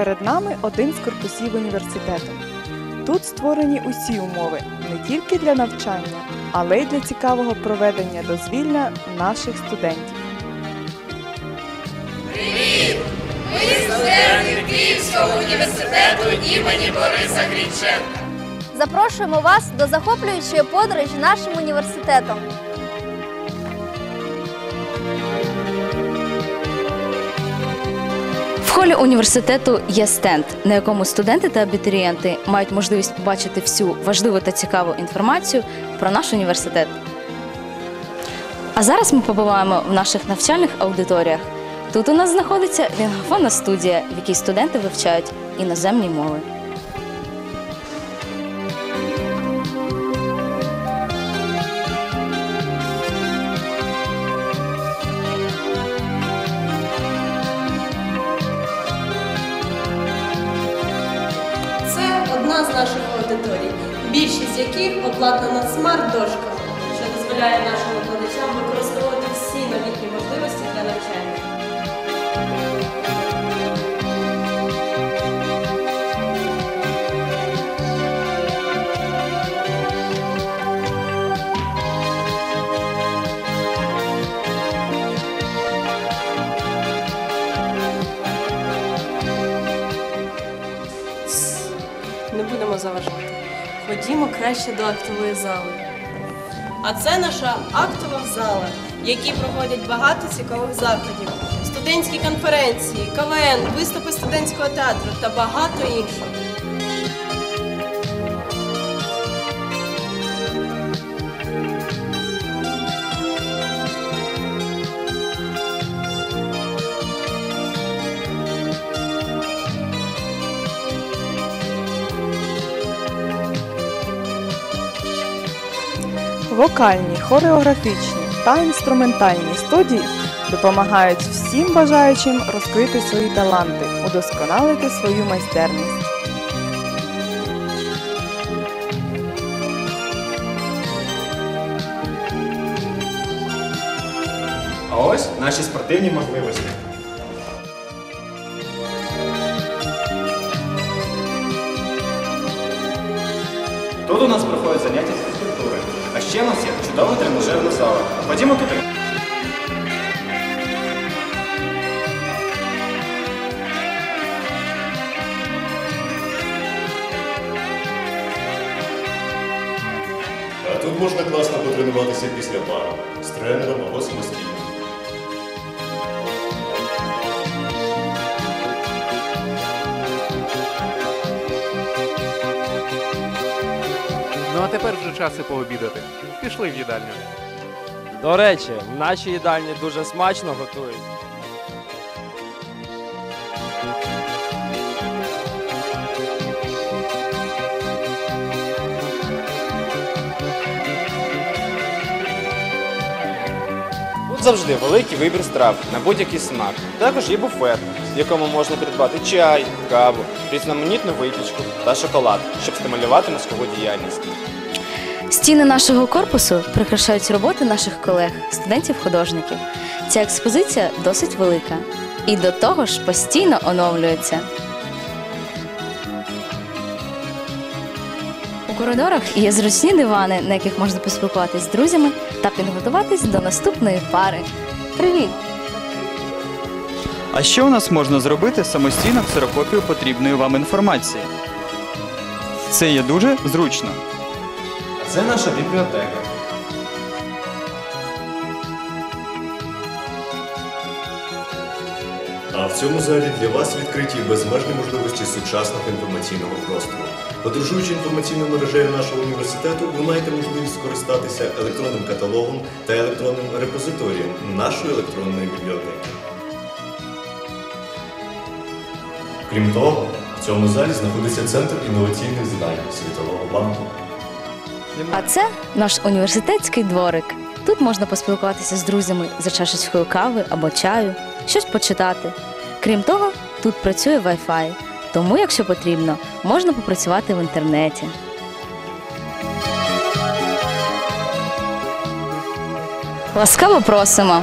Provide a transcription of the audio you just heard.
Перед нами один з корпусів університету. Тут створені усі умови не тільки для навчання, але й для цікавого проведення дозвілля наших студентів. Привіт! Ми студенти Київського університету імені Бориса Грінченка. Запрошуємо вас до захоплюючої подорожі нашим університетом. Холі університету є стенд, на якому студенти та абітурієнти мають можливість побачити всю важливу та цікаву інформацію про наш університет. А зараз ми побуваємо в наших навчальних аудиторіях. Тут у нас знаходиться лінгофонна студія, в якій студенти вивчають іноземні мови. Більшість яких обладнана смарт-дошками, що дозволяє нашим викладачам використовувати всі новітні можливості для навчання. Не будемо заважати. Ходімо краще до актової зали. А це наша актова зала, в якій проходять багато цікавих заходів, студентські конференції, КВН, виступи студентського театру та багато іншого. Вокальні, хореографічні та інструментальні студії допомагають всім бажаючим розкрити свої таланти, удосконалити свою майстерність. А ось наші спортивні можливості. Тут у нас проходять заняття з фізкультури. А ще у нас є чудова тренажерна зала. Ходімо туди. Тут можна класно потренуватися після пару з тренером Ну а тепер вже час і пообідати. Пішли в їдальню. До речі, в нашій їдальні дуже смачно готують. Тут завжди великий вибір страв на будь-який смак. Також є буфет, якому можна придбати чай, каву, різноманітну випічку та шоколад, щоб стимулювати мозкову діяльність. Стіни нашого корпусу прикрашають роботи наших колег, студентів-художників. Ця експозиція досить велика і до того ж постійно оновлюється. У коридорах є зручні дивани, на яких можна поспілкуватись з друзями та підготуватись до наступної пари. Привіт! А що у нас можна зробити самостійно ксерокопію потрібної вам інформації? Це є дуже зручно. Це наша бібліотека. А в цьому залі для вас відкриті безмежні можливості сучасного інформаційного простору. Подорожуючи інформаційною мережею нашого університету, ви маєте можливість скористатися електронним каталогом та електронним репозиторієм нашої електронної бібліотеки. Крім того, в цьому залі знаходиться центр інноваційних знань Світового банку. А це наш університетський дворик. Тут можна поспілкуватися з друзями за чашечкою кави або чаю, щось почитати. Крім того, тут працює Wi-Fi, тому, якщо потрібно, можна попрацювати в інтернеті. Ласкаво просимо!